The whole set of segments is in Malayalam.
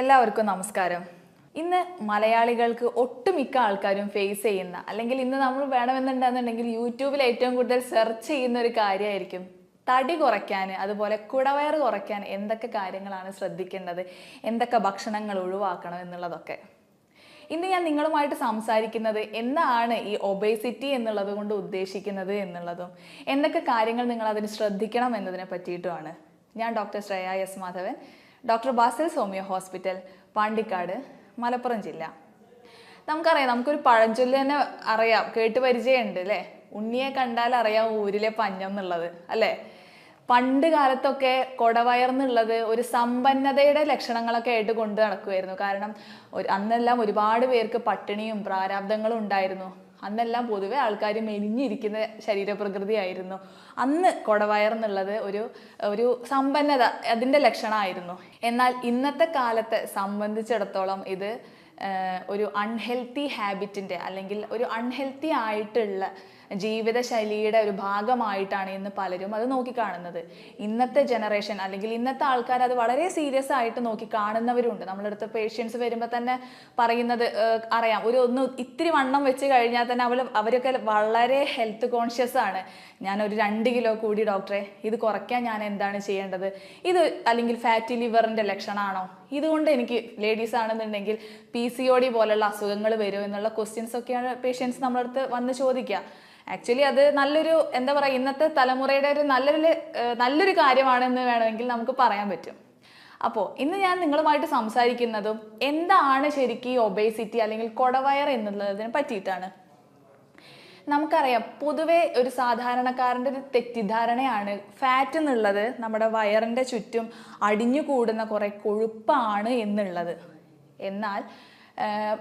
എല്ലാവർക്കും നമസ്കാരം. ഇന്ന് മലയാളികൾക്ക് ഒട്ടുമിക്ക ആൾക്കാരും ഫേസ് ചെയ്യുന്ന അല്ലെങ്കിൽ ഇന്ന് നമ്മൾ വേണമെന്നുണ്ടെന്നുണ്ടെങ്കിൽ യൂട്യൂബിൽ ഏറ്റവും കൂടുതൽ സെർച്ച് ചെയ്യുന്ന ഒരു കാര്യമായിരിക്കും. തടി കുറയ്ക്കാൻ അതുപോലെ കുടവയർ കുറയ്ക്കാൻ എന്തൊക്കെ കാര്യങ്ങളാണ് ശ്രദ്ധിക്കേണ്ടത്? എന്തൊക്കെ ഭക്ഷണങ്ങൾ ഒഴിവാക്കണം എന്നുള്ളതൊക്കെ. ഇന്ന് ഞാൻ നിങ്ങളുമായിട്ട് സംസാരിക്കുന്നത് എന്താണ് ഈ ഒബേസിറ്റി എന്നുള്ളത് കൊണ്ട് ഉദ്ദേശിക്കുന്നത് എന്നുള്ളതും. എന്തൊക്കെ കാര്യങ്ങൾ നിങ്ങൾ അതിന് ശ്രദ്ധിക്കണം എന്നതിനെ പറ്റിയിട്ടുമാണ്. ഞാൻ doctor Shreya S Madhavan. Doctor Basil homeo hospital Pandikkad Malappuram ജില്ല. നമുക്കറിയാം നമുക്കൊരു പഴഞ്ചൊല്ല് തന്നെ അറിയാം കേട്ട് പരിചയമുണ്ട് അല്ലേ? ഉണ്ണിയെ കണ്ടാൽ അറിയാം ഊരിലെ പഞ്ഞം എന്നുള്ളത് അല്ലേ? പണ്ട് കാലത്തൊക്കെ കൊടവയർന്നുള്ളത് ഒരു സമ്പന്നതയുടെ ലക്ഷണങ്ങളൊക്കെ ആയിട്ട് കൊണ്ട് നടക്കുമായിരുന്നു കാരണം അന്നെല്ലാം ഒരുപാട് പേർക്ക് പട്ടിണിയും പ്രാരാബ്ദങ്ങളും ഉണ്ടായിരുന്നു. അന്നെല്ലാം പൊതുവെ ആൾക്കാർ മെലിഞ്ഞിരിക്കുന്ന ശരീരപ്രകൃതിയായിരുന്നു. അന്ന് കൊടവയർന്നുള്ളത് ഒരു ഒരു സമ്പന്നത അതിന്റെ ലക്ഷണമായിരുന്നു. എന്നാൽ ഇന്നത്തെ കാലത്തെ സംബന്ധിച്ചിടത്തോളം ഇത് ഒരു അൺഹെൽത്തി ഹാബിറ്റിന്റെ അല്ലെങ്കിൽ ഒരു അൺഹെൽത്തി ആയിട്ടുള്ള ജീവിതശൈലിയുടെ ഒരു ഭാഗമായിട്ടാണ് ഇന്ന് പലരും അത് നോക്കിക്കാണുന്നത്. ഇന്നത്തെ ജനറേഷൻ അല്ലെങ്കിൽ ഇന്നത്തെ ആൾക്കാർ അത് വളരെ സീരിയസ് ആയിട്ട് നോക്കി കാണുന്നവരുണ്ട് നമ്മളടുത്ത് പേഷ്യൻസ് വരുമ്പോൾ തന്നെ പറയുന്നത് അറിയാം. ഒരു ഒന്ന് ഇത്തിരി വണ്ണം വെച്ച് കഴിഞ്ഞാൽ തന്നെ അവൾ അവരൊക്കെ വളരെ ഹെൽത്ത് കോൺഷ്യസ് ആണ്. ഞാൻ ഒരു രണ്ട് കിലോ കൂടി ഡോക്ടറെ ഇത് കുറയ്ക്കാൻ ഞാൻ എന്താണ് ചെയ്യേണ്ടത്? ഇത് അല്ലെങ്കിൽ ഫാറ്റി ലിവറിന്റെ ലക്ഷണമാണോ ഇതുകൊണ്ട് എനിക്ക് ലേഡീസ് ആണെന്നുണ്ടെങ്കിൽ പി സി ഒ ഡി പോലുള്ള അസുഖങ്ങൾ വരുമോ എന്നുള്ള ക്വസ്റ്റ്യൻസ് ഒക്കെയാണ് പേഷ്യൻസ് നമ്മളടുത്ത് വന്ന് ചോദിക്കുക. ആക്ച്വലി അത് നല്ലൊരു എന്താ പറയുക ഇന്നത്തെ തലമുറയുടെ ഒരു നല്ലൊരു നല്ലൊരു കാര്യമാണെന്ന് വേണമെങ്കിൽ നമുക്ക് പറയാൻ പറ്റും. അപ്പോൾ ഇന്ന് ഞാൻ നിങ്ങളുമായിട്ട് സംസാരിക്കുന്നതും എന്താണ് ശരിക്കും ഈ ഒബേസിറ്റി അല്ലെങ്കിൽ കൊടവയർ എന്നുള്ളതിനെ പറ്റിയിട്ടാണ്. നമുക്കറിയാം പൊതുവേ ഒരു സാധാരണക്കാരന്റെ ഒരു തെറ്റിദ്ധാരണയാണ് ഫാറ്റ് എന്നുള്ളത് നമ്മുടെ വയറിന്റെ ചുറ്റും അടിഞ്ഞു കൂടുന്ന കുറേ കൊഴുപ്പാണ് എന്നുള്ളത്. എന്നാൽ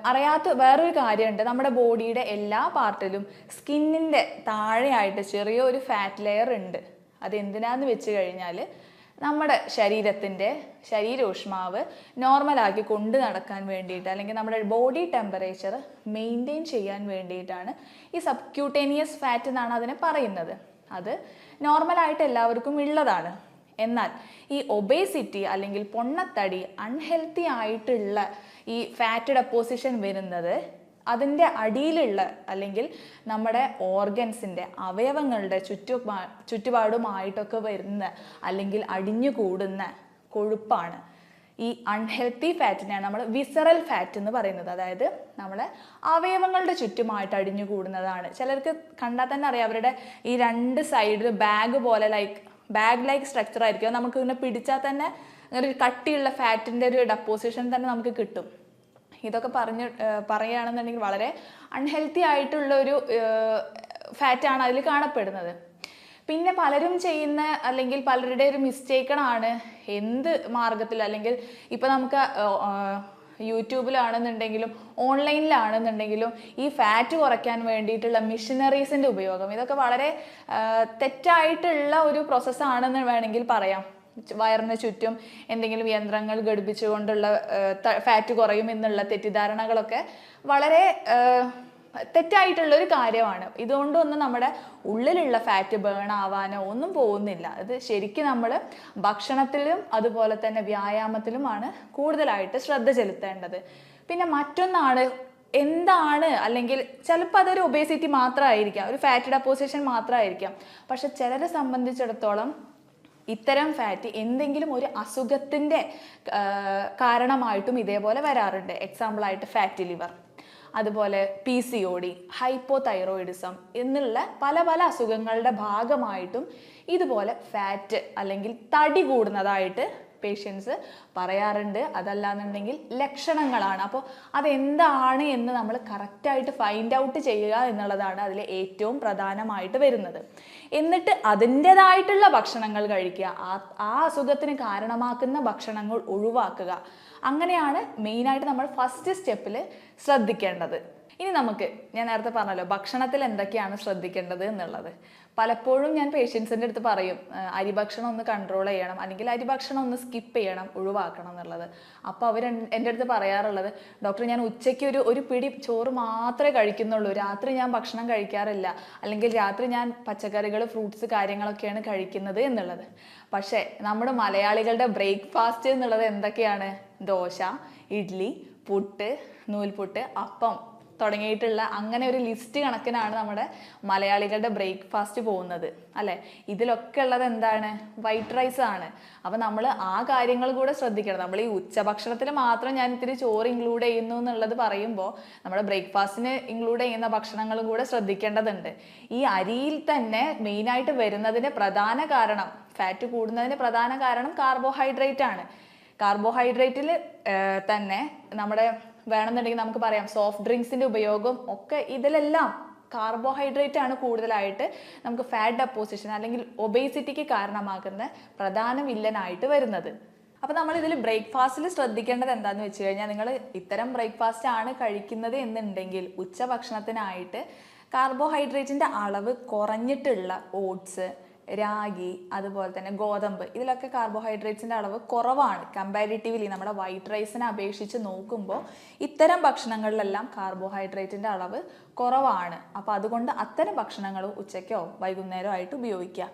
അറിയാത്ത വേറൊരു കാര്യമുണ്ട്. നമ്മുടെ ബോഡിയുടെ എല്ലാ പാർട്ടിലും സ്കിന്നിന്റെ താഴെയായിട്ട് ചെറിയൊരു ഫാറ്റ് ലെയർ ഉണ്ട്. അത് എന്തിനാന്ന് വെച്ച് കഴിഞ്ഞാൽ നമ്മുടെ ശരീരത്തിന്റെ ശരീരോഷ്മാവ് നോർമലാക്കി കൊണ്ട് നടക്കാൻ വേണ്ടിയിട്ട് അല്ലെങ്കിൽ നമ്മുടെ ബോഡി ടെമ്പറേച്ചർ മെയിന്റെയിൻ ചെയ്യാൻ വേണ്ടിയിട്ടാണ് ഈ സബ്ക്യൂട്ടേനിയസ് ഫാറ്റ് എന്നാണ് അതിനെ പറയുന്നത്. അത് നോർമലായിട്ട് എല്ലാവർക്കും ഉള്ളതാണ്. എന്നാൽ ഈ ഒബേസിറ്റി അല്ലെങ്കിൽ പൊണ്ണത്തടി അൺഹെൽത്തി ആയിട്ടുള്ള ഈ ഫാറ്റ് ഡെപ്പോസിഷൻ വരുന്നത് അതിന്റെ അടിയിലുള്ള അല്ലെങ്കിൽ നമ്മുടെ ഓർഗൻസിന്റെ അവയവങ്ങളുടെ ചുറ്റു ചുറ്റുപാടുമായിട്ടൊക്കെ വരുന്ന അല്ലെങ്കിൽ അടിഞ്ഞു കൂടുന്ന കൊഴുപ്പാണ്. ഈ അൺഹെൽത്തി ഫാറ്റിനെയാണ് നമ്മൾ വിസറൽ ഫാറ്റ് എന്ന് പറയുന്നത്. അതായത് നമ്മളെ അവയവങ്ങളുടെ ചുറ്റുമായിട്ട് അടിഞ്ഞു കൂടുന്നതാണ്. ചിലർക്ക് കണ്ടാൽ തന്നെ അറിയാം അവരുടെ ഈ രണ്ട് സൈഡിൽ ബാഗ് പോലെ ലൈക്ക് ബാഗ് ലൈക്ക് സ്ട്രക്ചർ ആയിരിക്കും നമുക്ക് ഇങ്ങനെ പിടിച്ചാൽ തന്നെ അങ്ങനെ ഒരു കട്ടിയുള്ള ഫാറ്റിന്റെ ഒരു ഡെപ്പോസിഷൻ തന്നെ നമുക്ക് കിട്ടും. ഇതൊക്കെ പറഞ്ഞ് പറയുകയാണെന്നുണ്ടെങ്കിൽ വളരെ അൺഹെൽത്തി ആയിട്ടുള്ള ഒരു ഫാറ്റാണ് അതിൽ കാണപ്പെടുന്നത്. പിന്നെ പലരും ചെയ്യുന്ന അല്ലെങ്കിൽ പലരുടെ ഒരു മിസ്റ്റേക്കണാണ് എന്ത് മാർഗത്തിൽ അല്ലെങ്കിൽ ഇപ്പം നമുക്ക് യൂട്യൂബിലാണെന്നുണ്ടെങ്കിലും ഓൺലൈനിലാണെന്നുണ്ടെങ്കിലും ഈ ഫാറ്റ് കുറയ്ക്കാൻ വേണ്ടിയിട്ടുള്ള മിഷനറീസിന്റെ ഉപയോഗം. ഇതൊക്കെ വളരെ തെറ്റായിട്ടുള്ള ഒരു പ്രോസസ്സാണെന്ന് വേണമെങ്കിൽ പറയാം. വയറിന് ചുറ്റും എന്തെങ്കിലും യന്ത്രങ്ങൾ ഘടിപ്പിച്ചുകൊണ്ടുള്ള ഫാറ്റ് കുറയും എന്നുള്ള തെറ്റിദ്ധാരണകളൊക്കെ വളരെ തെറ്റായിട്ടുള്ള ഒരു കാര്യമാണ്. ഇതുകൊണ്ടൊന്നും നമ്മുടെ ഉള്ളിലുള്ള ഫാറ്റ് ബേൺ ആവാനോ ഒന്നും പോകുന്നില്ല. അത് ശരിക്കും നമ്മൾ ഭക്ഷണത്തിലും അതുപോലെ തന്നെ വ്യായാമത്തിലുമാണ് കൂടുതലായിട്ട് ശ്രദ്ധ ചെലുത്തേണ്ടത്. പിന്നെ മറ്റൊന്നാണ് എന്താണ് അല്ലെങ്കിൽ ചിലപ്പോൾ അതൊരു ഒബേസിറ്റി മാത്രമായിരിക്കാം. ഒരു ഫാറ്റ് ഡെപ്പോസിഷൻ മാത്രമായിരിക്കാം. പക്ഷെ ചിലരെ സംബന്ധിച്ചിടത്തോളം ഇത്തരം ഫാറ്റ് എന്തെങ്കിലും ഒരു അസുഖത്തിന്റെ കാരണമായിട്ടും ഇതേപോലെ വരാറുണ്ട്. എക്സാമ്പിളായിട്ട് ഫാറ്റ് ലിവർ അതുപോലെ P C O D hypothyroidism എന്നുള്ള പല പല അസുഖങ്ങളുടെ ഭാഗമായിട്ടും ഇതുപോലെ ഫാറ്റ് അല്ലെങ്കിൽ തടി കൂടുന്നതായിട്ട് പേഷ്യൻസ് പറയാറുണ്ട്. അതല്ലാന്നുണ്ടെങ്കിൽ ലക്ഷണങ്ങളാണ്. അപ്പോൾ അതെന്താണ് എന്ന് നമ്മൾ കറക്റ്റായിട്ട് ഫൈൻഡ് ഔട്ട് ചെയ്യുക എന്നുള്ളതാണ് അതിൽ ഏറ്റവും പ്രധാനമായിട്ട് വരുന്നത്. എന്നിട്ട് അതിന്റെതായിട്ടുള്ള ഭക്ഷണങ്ങൾ കഴിക്കുക. ആ ആ അസുഖത്തിന് കാരണമാക്കുന്ന ഭക്ഷണങ്ങൾ ഒഴിവാക്കുക. അങ്ങനെയാണ് മെയിനായിട്ട് നമ്മൾ ഫസ്റ്റ് സ്റ്റെപ്പിൽ ശ്രദ്ധിക്കേണ്ടത്. ഇനി നമുക്ക് ഞാൻ നേരത്തെ പറഞ്ഞല്ലോ ഭക്ഷണത്തിൽ എന്തൊക്കെയാണ് ശ്രദ്ധിക്കേണ്ടത് എന്നുള്ളത്. പലപ്പോഴും ഞാൻ പേഷ്യൻസിന്റെ അടുത്ത് പറയും അരി ഭക്ഷണം ഒന്ന് കൺട്രോൾ ചെയ്യണം അല്ലെങ്കിൽ അരിഭക്ഷണം ഒന്ന് സ്കിപ്പ് ചെയ്യണം ഒഴിവാക്കണം എന്നുള്ളത്. അപ്പോൾ അവർ എന്റെ അടുത്ത് പറയാറുള്ളത് ഡോക്ടർ ഞാൻ ഉച്ചയ്ക്ക് ഒരു ഒരു പിടി ചോറ് മാത്രമേ കഴിക്കുന്നുള്ളൂ. രാത്രി ഞാൻ ഭക്ഷണം കഴിക്കാറില്ല. അല്ലെങ്കിൽ രാത്രി ഞാൻ പച്ചക്കറികൾ ഫ്രൂട്ട്സ് കാര്യങ്ങളൊക്കെയാണ് കഴിക്കുന്നത് എന്നുള്ളത്. പക്ഷേ നമ്മുടെ മലയാളികളുടെ ബ്രേക്ക്ഫാസ്റ്റ് എന്നുള്ളത് എന്തൊക്കെയാണ്? ദോശ ഇഡ്ഡലി പുട്ട് നൂൽപുട്ട് അപ്പം. തുടങ്ങിയിട്ടുള്ള അങ്ങനെ ഒരു ലിസ്റ്റ് കണക്കിനാണ് നമ്മുടെ മലയാളികളുടെ ബ്രേക്ക്ഫാസ്റ്റ് പോകുന്നത് അല്ലേ? ഇതിലൊക്കെ ഉള്ളത് എന്താണ്? വൈറ്റ് റൈസ് ആണ്. അപ്പം നമ്മൾ ആ കാര്യങ്ങൾ കൂടെ ശ്രദ്ധിക്കണം. നമ്മൾ ഈ ഉച്ചഭക്ഷണത്തിൽ മാത്രം ഞാൻ ഇത്തിരി ചോറ് ഇൻക്ലൂഡ് ചെയ്യുന്നു എന്നുള്ളത് പറയുമ്പോൾ നമ്മുടെ ബ്രേക്ക്ഫാസ്റ്റിന് ഇൻക്ലൂഡ് ചെയ്യുന്ന ഭക്ഷണങ്ങളും കൂടെ ശ്രദ്ധിക്കേണ്ടതുണ്ട്. ഈ അരിയിൽ തന്നെ മെയിനായിട്ട് വരുന്നതിന് പ്രധാന കാരണം ഫാറ്റ് കൂടുന്നതിന് പ്രധാന കാരണം കാർബോഹൈഡ്രേറ്റ് ആണ്. കാർബോഹൈഡ്രേറ്റിൽ തന്നെ നമ്മുടെ വേണമെന്നുണ്ടെങ്കിൽ നമുക്ക് പറയാം. സോഫ്റ്റ് ഡ്രിങ്ക്സിന്റെ ഉപയോഗം ഒക്കെ ഇതിലെല്ലാം കാർബോഹൈഡ്രേറ്റ് ആണ് കൂടുതലായിട്ട് നമുക്ക് ഫാറ്റ് ഡെപ്പോസിഷൻ അല്ലെങ്കിൽ ഒബേസിറ്റിക്ക് കാരണമാകുന്ന പ്രധാന വില്ലനായിട്ട് വരുന്നത്. അപ്പോൾ നമ്മൾ ഇതിൽ ബ്രേക്ക്ഫാസ്റ്റിൽ ശ്രദ്ധിക്കേണ്ടത് എന്താണെന്ന് വെച്ച് കഴിഞ്ഞാൽ നിങ്ങൾ ഇത്തരം ബ്രേക്ക്ഫാസ്റ്റ് ആണ് കഴിക്കുന്നത് എന്നുണ്ടെങ്കിൽ ഉച്ചഭക്ഷണത്തിനായിട്ട് കാർബോഹൈഡ്രേറ്റിന്റെ അളവ് കുറഞ്ഞിട്ടുള്ള ഓട്സ് രാഗി അതുപോലെ തന്നെ ഗോതമ്പ് ഇതിലൊക്കെ കാർബോഹൈഡ്രേറ്റ്സിന്റെ അളവ് കുറവാണ്. കമ്പാരിറ്റീവ്ലി നമ്മുടെ വൈറ്റ് റൈസിനെ അപേക്ഷിച്ച് നോക്കുമ്പോൾ ഇത്തരം ഭക്ഷണങ്ങളിലെല്ലാം കാർബോഹൈഡ്രേറ്റിന്റെ അളവ് കുറവാണ്. അപ്പോൾ അതുകൊണ്ട് അത്തരം ഭക്ഷണങ്ങൾ ഉച്ചയ്ക്കോ വൈകുന്നേരമോ ആയിട്ട് ഉപയോഗിക്കുക.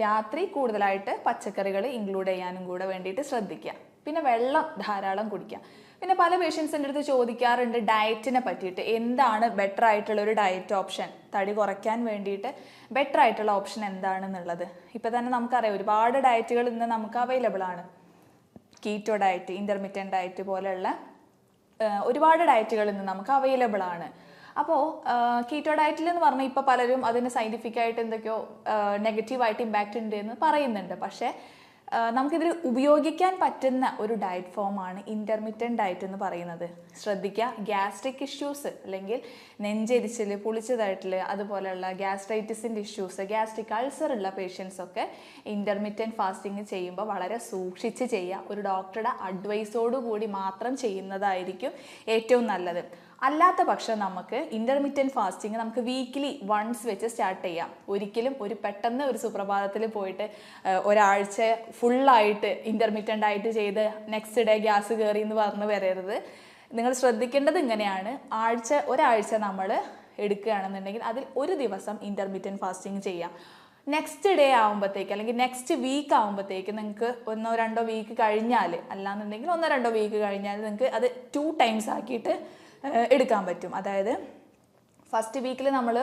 രാത്രി കൂടുതലായിട്ട് പച്ചക്കറികൾ ഇൻക്ലൂഡ് ചെയ്യാനും കൂടെ വേണ്ടിയിട്ട് ശ്രദ്ധിക്കുക. പിന്നെ വെള്ളം ധാരാളം കുടിക്കുക. പിന്നെ പല പേഷ്യൻസിന്റെ അടുത്ത് ചോദിക്കാറുണ്ട് ഡയറ്റിനെ പറ്റിയിട്ട്. എന്താണ് ബെറ്റർ ആയിട്ടുള്ള ഒരു ഡയറ്റ് ഓപ്ഷൻ തടി കുറയ്ക്കാൻ വേണ്ടിയിട്ട് ബെറ്റർ ആയിട്ടുള്ള ഓപ്ഷൻ എന്താണെന്നുള്ളത്? ഇപ്പം തന്നെ നമുക്കറിയാം ഒരുപാട് ഡയറ്റുകൾ ഇന്ന് നമുക്ക് അവൈലബിൾ ആണ്. കീറ്റോ ഡയറ്റ് ഇന്റർമീഡിയൻ ഡയറ്റ് പോലെയുള്ള ഒരുപാട് ഡയറ്റുകൾ ഇന്ന് നമുക്ക് അവൈലബിൾ ആണ്. അപ്പോൾ കീറ്റോ ഡയറ്റിൽ എന്ന് പറഞ്ഞാൽ ഇപ്പോൾ പലരും അതിന് സയന്റിഫിക്കായിട്ട് എന്തൊക്കെയോ നെഗറ്റീവായിട്ട് ഇമ്പാക്റ്റ് ഉണ്ട് എന്ന് പറയുന്നുണ്ട്. പക്ഷേ നമുക്കിതിൽ ഉപയോഗിക്കാൻ പറ്റുന്ന ഒരു ഡയറ്റ് ഫോമാണ് ഇന്റർമീഡിയൻ ഡയറ്റ് എന്ന് പറയുന്നത്. ശ്രദ്ധിക്കുക ഗ്യാസ്ട്രിക് ഇഷ്യൂസ് അല്ലെങ്കിൽ നെഞ്ചെരിച്ചിൽ പുളിച്ചതായിട്ടിൽ അതുപോലെയുള്ള ഗ്യാസ്ട്രൈറ്റിസിന്റെ ഇഷ്യൂസ് ഗ്യാസ്ട്രിക് അൾസർ ഉള്ള പേഷ്യൻസ് ഒക്കെ ഇന്റർമീഡിയൻ ഫാസ്റ്റിംഗ് ചെയ്യുമ്പോൾ വളരെ സൂക്ഷിച്ച് ചെയ്യുക. ഒരു ഡോക്ടറുടെ അഡ്വൈസോടു കൂടി മാത്രം ചെയ്യുന്നതായിരിക്കും ഏറ്റവും നല്ലത്. അല്ലാത്ത പക്ഷം നമുക്ക് ഇന്റർമീഡിയൻ ഫാസ്റ്റിംഗ് നമുക്ക് വീക്കിലി വൺസ് വെച്ച് സ്റ്റാർട്ട് ചെയ്യാം. ഒരിക്കലും ഒരു പെട്ടെന്ന് ഒരു സുപ്രഭാതത്തിൽ പോയിട്ട് ഒരാഴ്ച ഫുള്ളായിട്ട് ഇന്റർമീഡിയന്റ് ആയിട്ട് ചെയ്ത് നെക്സ്റ്റ് ഡേ ഗ്യാസ് കയറി എന്ന് പറഞ്ഞ് വരരുത്. നിങ്ങൾ ശ്രദ്ധിക്കേണ്ടത് ഇങ്ങനെയാണ്. ആഴ്ച ഒരാഴ്ച നമ്മൾ എടുക്കുകയാണെന്നുണ്ടെങ്കിൽ അതിൽ ഒരു ദിവസം ഇന്റർമീഡിയൻ ഫാസ്റ്റിംഗ് ചെയ്യാം. നെക്സ്റ്റ് ഡേ ആകുമ്പോഴത്തേക്ക് അല്ലെങ്കിൽ നെക്സ്റ്റ് വീക്ക് ആകുമ്പോഴത്തേക്ക് നിങ്ങൾക്ക് ഒന്നോ രണ്ടോ വീക്ക് കഴിഞ്ഞാൽ അല്ലാന്നുണ്ടെങ്കിൽ ഒന്നോ രണ്ടോ വീക്ക് കഴിഞ്ഞാൽ നിങ്ങൾക്ക് അത് ടു ടൈംസ് ആക്കിയിട്ട് എടുക്കാൻ പറ്റും. അതായത് ഫസ്റ്റ് വീക്കിൽ നമ്മൾ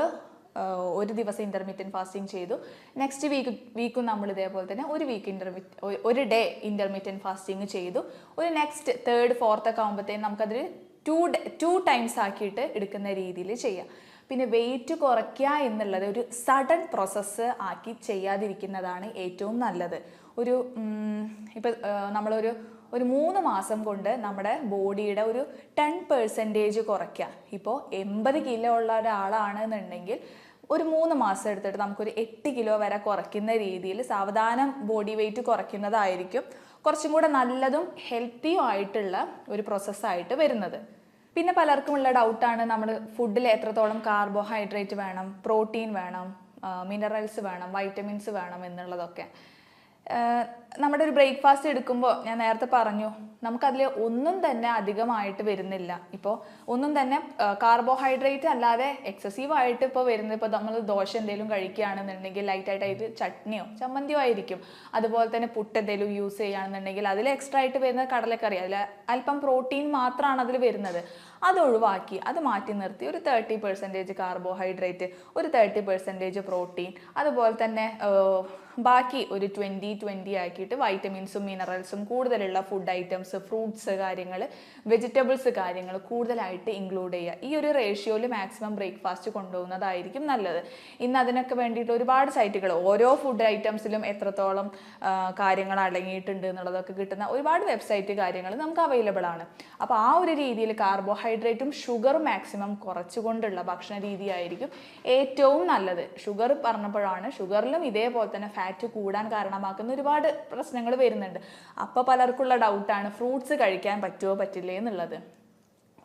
ഒരു ദിവസം ഇന്റർമീഡിയറ്റ് ഫാസ്റ്റിംഗ് ചെയ്തു. നെക്സ്റ്റ് വീക്ക് വീക്കും നമ്മൾ ഇതേപോലെ തന്നെ ഒരു വീക്ക് ഇന്റർമീ ഒരു ഡേ ഇന്റർമീഡിയറ്റ് ഫാസ്റ്റിംഗ് ചെയ്തു. ഒരു നെക്സ്റ്റ് തേർഡ് ഫോർത്ത് ഒക്കെ ആകുമ്പോഴത്തേക്കും നമുക്കതിൽ ടു ടു ടൈംസ് ആക്കിയിട്ട് എടുക്കുന്ന രീതിയിൽ ചെയ്യാം. പിന്നെ വെയിറ്റ് കുറയ്ക്കുക എന്നുള്ളത് ഒരു സഡൻ പ്രോസസ്സ് ആക്കി ചെയ്യാതിരിക്കുന്നതാണ് ഏറ്റവും നല്ലത്. ഒരു ഇപ്പം നമ്മളൊരു ഒരു മൂന്ന് മാസം കൊണ്ട് നമ്മുടെ ബോഡിയുടെ ഒരു ടെൻ പെർസെന്റേജ് കുറയ്ക്കുക. ഇപ്പോൾ എൺപത് കിലോ ഉള്ള ഒരാളാണെന്നുണ്ടെങ്കിൽ ഒരു മൂന്ന് മാസം എടുത്തിട്ട് നമുക്കൊരു എട്ട് കിലോ വരെ കുറയ്ക്കുന്ന രീതിയിൽ സാവധാനം ബോഡി വെയിറ്റ് കുറയ്ക്കുന്നതായിരിക്കും കുറച്ചും കൂടെ നല്ലതും ഹെൽത്തിയും ആയിട്ടുള്ള ഒരു പ്രോസസ്സായിട്ട് വരുന്നത്. പിന്നെ പലർക്കും ഉള്ള ഡൗട്ടാണ് നമ്മൾ ഫുഡിൽ എത്രത്തോളം കാർബോഹൈഡ്രേറ്റ് വേണം പ്രോട്ടീൻ വേണം മിനറൽസ് വേണം വൈറ്റമിൻസ് വേണം എന്നുള്ളതൊക്കെ. നമ്മുടെ ഒരു ബ്രേക്ക്ഫാസ്റ്റ് എടുക്കുമ്പോൾ ഞാൻ നേരത്തെ പറഞ്ഞു നമുക്കതിൽ ഒന്നും തന്നെ അധികമായിട്ട് വരുന്നില്ല. ഇപ്പോൾ ഒന്നും തന്നെ കാർബോഹൈഡ്രേറ്റ് അല്ലാതെ എക്സസീവ് ആയിട്ട് ഇപ്പോൾ വരുന്നത് ഇപ്പോൾ നമ്മൾ ദോശ എന്തെങ്കിലും കഴിക്കുകയാണെന്നുണ്ടെങ്കിൽ ലൈറ്റ് ആയിട്ട് ചട്നിയോ ചമ്മന്തിയോ ആയിരിക്കും. അതുപോലെ തന്നെ പുട്ട് എന്തെങ്കിലും യൂസ് ചെയ്യുകയാണെന്നുണ്ടെങ്കിൽ അതിൽ എക്സ്ട്രാ ആയിട്ട് വരുന്നത് കടലക്കറി അതിൽ അല്പം പ്രോട്ടീൻ മാത്രമാണ് അതിൽ വരുന്നത്. അത് ഒഴിവാക്കി അത് മാറ്റി നിർത്തി. ഒരു തേർട്ടി പെർസെന്റേജ് കാർബോഹൈഡ്രേറ്റ് ഒരു തേർട്ടി പെർസെന്റേജ് പ്രോട്ടീൻ അതുപോലെ തന്നെ ബാക്കി ഒരു ട്വന്റി ട്വന്റി ആക്കിയിട്ട് വൈറ്റമിൻസും മിനറൽസും കൂടുതലുള്ള ഫുഡ് ഐറ്റംസ് ഫ്രൂട്ട്സ് കാര്യങ്ങൾ വെജിറ്റബിൾസ് കാര്യങ്ങൾ കൂടുതലായിട്ട് ഇൻക്ലൂഡ് ചെയ്യുക. ഈ ഒരു റേഷ്യോയിൽ മാക്സിമം ബ്രേക്ക്ഫാസ്റ്റ് കൊണ്ടുപോകുന്നതായിരിക്കും നല്ലത്. ഇന്ന് അതിനൊക്കെ വേണ്ടിയിട്ട് ഒരുപാട് സൈറ്റുകൾ ഓരോ ഫുഡ് ഐറ്റംസിലും എത്രത്തോളം കാര്യങ്ങൾ അടങ്ങിയിട്ടുണ്ട് എന്നുള്ളതൊക്കെ കിട്ടുന്ന ഒരുപാട് വെബ്സൈറ്റ് കാര്യങ്ങൾ നമുക്ക് അവൈലബിൾ ആണ്. അപ്പോൾ ആ ഒരു രീതിയിൽ കാർബോഹൈഡ്രേറ്റും ഷുഗറും മാക്സിമം കുറച്ചുകൊണ്ടുള്ള ഭക്ഷണ രീതിയായിരിക്കും ഏറ്റവും നല്ലത്. ഷുഗർ പറഞ്ഞപ്പോഴാണ് ഷുഗറിലും ഇതേപോലെ തന്നെ ഫാറ്റ് കൂടാൻ കാരണമാക്കുന്ന ഒരുപാട് പ്രശ്നങ്ങൾ വരുന്നുണ്ട്. അപ്പോൾ പലർക്കുള്ള ഡൗട്ടാണ് ഫ്രൂട്ട്സ് കഴിക്കാൻ പറ്റുമോ പറ്റില്ലേ എന്നുള്ളത്.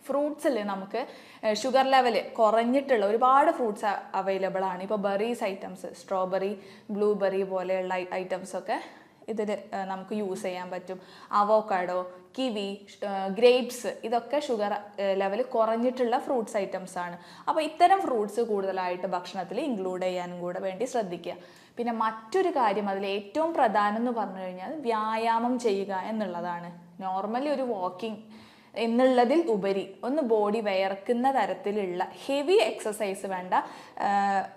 ഫ്രൂട്ട്സിൽ നമുക്ക് ഷുഗർ ലെവൽ കുറഞ്ഞിട്ടുള്ള ഒരുപാട് ഫ്രൂട്ട്സ് അവൈലബിൾ ആണ് ഇപ്പോൾ ബെറീസ് ഐറ്റംസ് സ്ട്രോബെറി ബ്ലൂബെറി പോലെയുള്ള ഐറ്റംസ് ഒക്കെ ഇതിൽ നമുക്ക് യൂസ് ചെയ്യാൻ പറ്റും. അവോക്കാഡോ കിവി ഗ്രേപ്സ് ഇതൊക്കെ ഷുഗർ ലെവൽ കുറഞ്ഞിട്ടുള്ള ഫ്രൂട്ട്സ് ഐറ്റംസ് ആണ്. അപ്പോൾ ഇത്തരം ഫ്രൂട്ട്സ് കൂടുതലായിട്ട് ഭക്ഷണത്തിൽ ഇൻക്ലൂഡ് ചെയ്യാനും കൂടെ വേണ്ടി ശ്രദ്ധിക്കുക. പിന്നെ മറ്റൊരു കാര്യം അതിൽ ഏറ്റവും പ്രധാനം എന്ന് പറഞ്ഞു കഴിഞ്ഞാൽ വ്യായാമം ചെയ്യുക എന്നുള്ളതാണ്. നോർമലി ഒരു വാക്കിംഗ് എന്നുള്ളതിൽ ഉപരി ഒന്ന് ബോഡി വയർക്കുന്ന തരത്തിലുള്ള ഹെവി എക്സസൈസ് വേണ്ട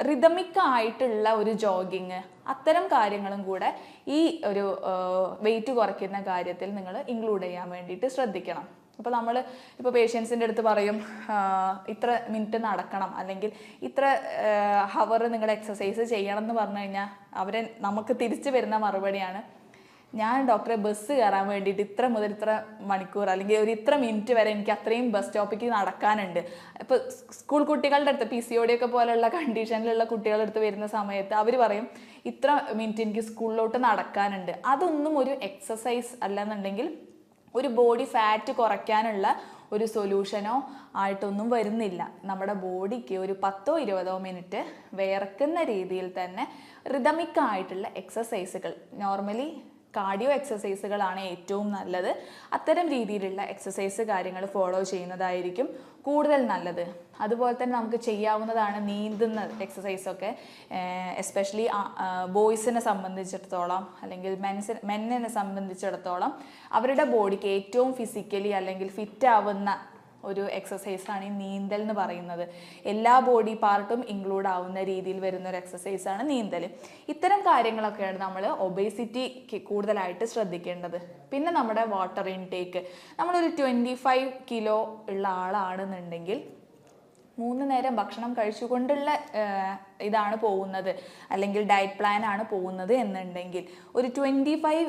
റിതമിക്കായിട്ടുള്ള ഒരു ജോഗിങ് അത്തരം കാര്യങ്ങളും കൂടെ ഈ ഒരു വെയിറ്റ് കുറയ്ക്കുന്ന കാര്യത്തിൽ നിങ്ങൾ ഇൻക്ലൂഡ് ചെയ്യാൻ വേണ്ടിയിട്ട് ശ്രദ്ധിക്കണം. അപ്പോൾ നമ്മൾ ഇപ്പോൾ പേഷ്യൻസിന്റെ അടുത്ത് പറയും ഇത്ര മിനിറ്റ് നടക്കണം. അല്ലെങ്കിൽ ഇത്ര ഹവർ നിങ്ങൾ എക്സസൈസ് ചെയ്യണം എന്ന് പറഞ്ഞു കഴിഞ്ഞാൽ അവരെ നമുക്ക് തിരിച്ചു വരുന്ന മറുപടിയാണ് ഞാൻ ഡോക്ടറെ ബസ് കയറാൻ വേണ്ടിയിട്ട് ഇത്ര മുതൽ ഇത്ര മണിക്കൂർ അല്ലെങ്കിൽ ഒരു ഇത്ര മിനിറ്റ് വരെ എനിക്ക് അത്രയും ബസ് സ്റ്റോപ്പിലേക്ക് നടക്കാനുണ്ട്. ഇപ്പോൾ സ്കൂൾ കുട്ടികളുടെ അടുത്ത് പി സി ഒ ഡി ഒക്കെ പോലെയുള്ള കണ്ടീഷനിലുള്ള കുട്ടികളുടെ അടുത്ത് വരുന്ന സമയത്ത് അവർ പറയും ഇത്ര മിനിറ്റ് എനിക്ക് സ്കൂളിലോട്ട് നടക്കാനുണ്ട്. അതൊന്നും ഒരു എക്സസൈസ് അല്ലെന്നുണ്ടെങ്കിൽ ഒരു ബോഡി ഫാറ്റ് കുറയ്ക്കാനുള്ള ഒരു സൊല്യൂഷനോ ആയിട്ടൊന്നും വരുന്നില്ല. നമ്മുടെ ബോഡിക്ക് ഒരു പത്തോ ഇരുപതോ മിനിറ്റ് വിയർക്കുന്ന രീതിയിൽ തന്നെ റിതമിക്കായിട്ടുള്ള എക്സസൈസുകൾ നോർമലി കാർഡിയോ എക്സസൈസുകളാണ് ഏറ്റവും നല്ലത്. അത്തരം രീതിയിലുള്ള എക്സസൈസ് കാര്യങ്ങൾ ഫോളോ ചെയ്യുന്നതായിരിക്കും കൂടുതൽ നല്ലത്. അതുപോലെ തന്നെ നമുക്ക് ചെയ്യാവുന്നതാണ് നീന്തുന്ന എക്സസൈസൊക്കെ എസ്പെഷ്യലി ബോയ്സിനെ സംബന്ധിച്ചിടത്തോളം അല്ലെങ്കിൽ മെൻസ് മെന്നിനെ സംബന്ധിച്ചിടത്തോളം അവരുടെ ബോഡിക്ക് ഏറ്റവും ഫിസിക്കലി അല്ലെങ്കിൽ ഫിറ്റ് ആവുന്ന ഒരു എക്സസൈസാണ് ഈ നീന്തൽ എന്ന് പറയുന്നത്. എല്ലാ ബോഡി പാർട്ടും ഇൻക്ലൂഡ് ആവുന്ന രീതിയിൽ വരുന്ന ഒരു എക്സസൈസാണ് നീന്തൽ. ഇത്തരം കാര്യങ്ങളൊക്കെയാണ് നമ്മൾ ഒബേസിറ്റിക്ക് കൂടുതലായിട്ട് ശ്രദ്ധിക്കേണ്ടത്. പിന്നെ നമ്മുടെ വാട്ടർ ഇൻടേക്ക് നമ്മളൊരു ട്വന്റി ഫൈവ് കിലോ ഉള്ള ആളാണെന്നുണ്ടെങ്കിൽ മൂന്ന് നേരം ഭക്ഷണം കഴിച്ചുകൊണ്ടുള്ള ഇതാണ് പോകുന്നത്. അല്ലെങ്കിൽ ഡയറ്റ് പ്ലാൻ ആണ് പോകുന്നത് എന്നുണ്ടെങ്കിൽ ഒരു twenty five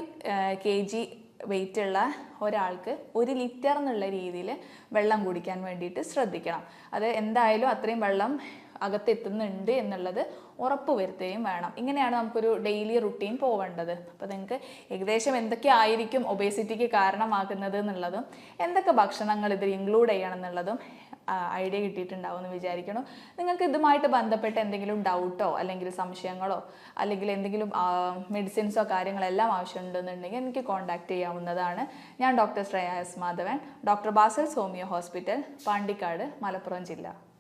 K G weight ഉള്ള ഒരാൾക്ക് ഒരു ലിറ്റർ എന്നുള്ള രീതിയിൽ വെള്ളം കുടിക്കാൻ വേണ്ടിയിട്ട് ശ്രദ്ധിക്കണം. അത് എന്തായാലും അത്രയും വെള്ളം അകത്തെത്തുന്നുണ്ട് എന്നുള്ളത് ഉറപ്പ് വരുത്തുകയും വേണം. ഇങ്ങനെയാണ് നമുക്കൊരു ഡെയിലി റുട്ടീൻ പോവേണ്ടത്. അപ്പോൾ നിങ്ങൾക്ക് ഏകദേശം എന്തൊക്കെ ആയിരിക്കും ഒബേസിറ്റിക്ക് കാരണമാകുന്നത് എന്നുള്ളതും എന്തൊക്കെ ഭക്ഷണങ്ങൾ ഇതിൽ ഇൻക്ലൂഡ് ചെയ്യണം എന്നുള്ളതും ഐഡിയ കിട്ടിയിട്ടുണ്ടാവും എന്ന് വിചാരിക്കണം നിങ്ങൾക്ക് ഇതുമായിട്ട് ബന്ധപ്പെട്ട് എന്തെങ്കിലും ഡൗട്ടോ അല്ലെങ്കിൽ സംശയങ്ങളോ അല്ലെങ്കിൽ എന്തെങ്കിലും മെഡിസിൻസോ കാര്യങ്ങളെല്ലാം ആവശ്യമുണ്ടെന്നുണ്ടെങ്കിൽ എനിക്ക് കോൺടാക്റ്റ് ചെയ്യാവുന്നതാണ്. ഞാൻ doctor Shreyas Madhavan doctor Basil homeo hospital Pandikkad Malappuram ജില്ല.